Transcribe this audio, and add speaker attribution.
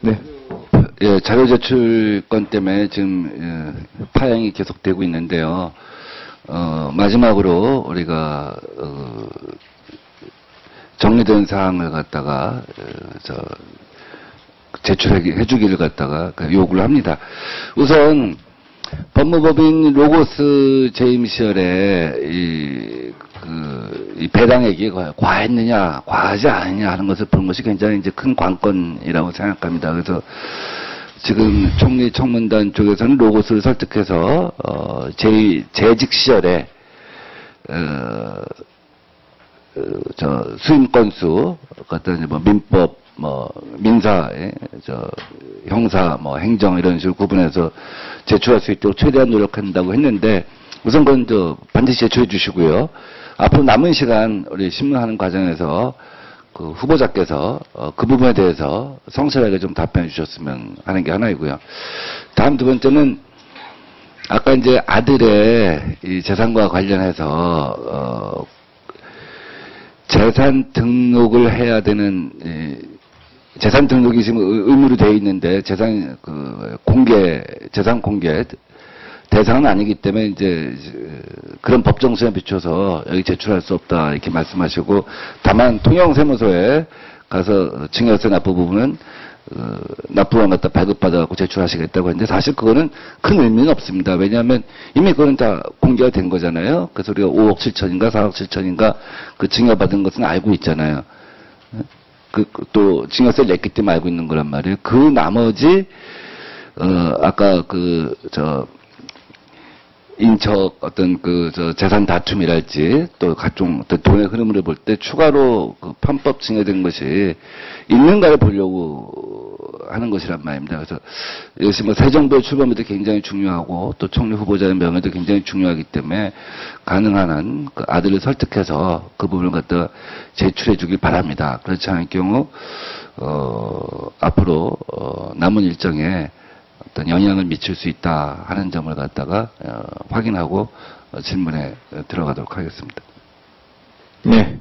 Speaker 1: 네.
Speaker 2: 예, 자료 제출 건 때문에 지금 예, 파행이 계속되고 있는데요. 어, 마지막으로 우리가 어, 정리된 사항을 갖다가 어, 저 제출해 주기를 갖다가 그 요구를 합니다. 우선 법무법인 로고스 재임 시절에 이, 그, 이 배당액이 과- 과했느냐, 과하지 않느냐 하는 것을 보는 것이 굉장히 이제 큰 관건이라고 생각합니다. 그래서 지금 총리 청문단 쪽에서는 로고스를 설득해서 어, 제, 재직 시절에 어, 어, 저 수임 건수 어떤 뭐 민법 뭐 민사의 저 형사 뭐 행정 이런 식으로 구분해서 제출할 수 있도록 최대한 노력한다고 했는데 우선 그건 저 반드시 제출해 주시고요. 앞으로 남은 시간 우리 신문하는 과정에서 그 후보자께서 어, 그 부분에 대해서 성실하게 좀 답변해 주셨으면 하는 게 하나이고요. 다음 두 번째는 아까 이제 아들의 이 재산과 관련해서 어, 재산 등록을 해야 되는 이 재산 등록이 지금 의- 의무로 되어 있는데 재산 그 공개 재산 공개 대상은 아니기 때문에 이제 그런 법정 수에 비춰서 여기 제출할 수 없다 이렇게 말씀하시고 다만 통영세무서에 가서 증여세 납부 부분은 어, 납부원 갖다 발급받아갖고 제출하시겠다고 했는데 사실 그거는 큰 의미는 없습니다. 왜냐하면 이미 그거는 다 공개가 된 거잖아요. 그래서 우리가 5억 7천인가 4억 7천인가 그 증여받은 것은 알고 있잖아요. 그, 그, 또, 증여세를 냈기 때문에 알고 있는 거란 말이에요. 그 나머지, 어, 아까 그, 저, 인척 어떤 그, 저, 재산 다툼이랄지, 또 각종 어떤 돈의 흐름을 볼 때 추가로 그 편법 증여된 것이 있는가를 보려고 하는 것이란 말입니다. 그래서, 역시 뭐 새 정부의 출범에도 굉장히 중요하고, 또 총리 후보자의 명예도 굉장히 중요하기 때문에, 가능한 한 그 아들을 설득해서 그 부분을 갖다 제출해 주길 바랍니다. 그렇지 않을 경우, 어, 앞으로, 어, 남은 일정에 어떤 영향을 미칠 수 있다 하는 점을 갖다가, 어, 확인하고 어, 질문에 어, 들어가도록 하겠습니다.
Speaker 1: 네.